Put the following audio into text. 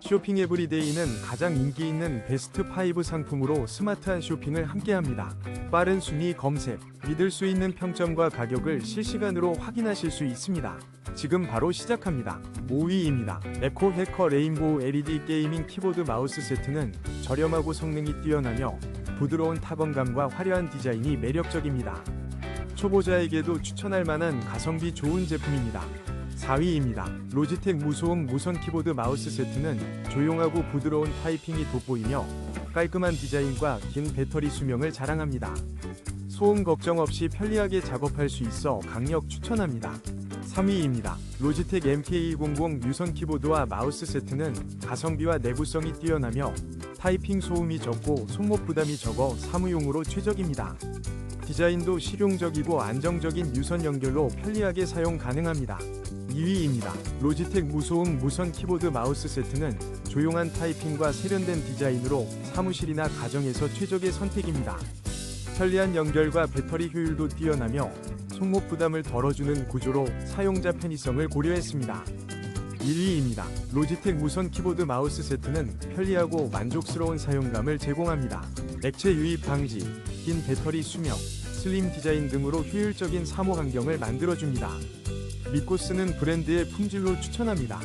쇼핑 에브리데이는 가장 인기 있는 베스트 5 상품으로 스마트한 쇼핑을 함께합니다. 빠른 순위 검색, 믿을 수 있는 평점과 가격을 실시간으로 확인하실 수 있습니다. 지금 바로 시작합니다. 5위입니다. 에코 해커 레인보우 LED 게이밍 키보드 마우스 세트는 저렴하고 성능이 뛰어나며 부드러운 타건감과 화려한 디자인이 매력적입니다. 초보자에게도 추천할 만한 가성비 좋은 제품입니다. 4위입니다. 로지텍 무소음 무선 키보드 마우스 세트는 조용하고 부드러운 타이핑이 돋보이며 깔끔한 디자인과 긴 배터리 수명을 자랑합니다. 소음 걱정 없이 편리하게 작업할 수 있어 강력 추천합니다. 3위입니다. 로지텍 MK100 유선 키보드와 마우스 세트는 가성비와 내구성이 뛰어나며 타이핑 소음이 적고 손목 부담이 적어 사무용으로 최적입니다. 디자인도 실용적이고 안정적인 유선 연결로 편리하게 사용 가능합니다. 2위입니다. 로지텍 무소음 무선 키보드 마우스 세트는 조용한 타이핑과 세련된 디자인으로 사무실이나 가정에서 최적의 선택입니다. 편리한 연결과 배터리 효율도 뛰어나며 손목 부담을 덜어주는 구조로 사용자 편의성을 고려했습니다. 1위입니다. 로지텍 무선 키보드 마우스 세트는 편리하고 만족스러운 사용감을 제공합니다. 액체 유입 방지, 긴 배터리 수명, 슬림 디자인 등으로 효율적인 사무 환경을 만들어줍니다. 믿고 쓰는 브랜드의 품질로 추천합니다.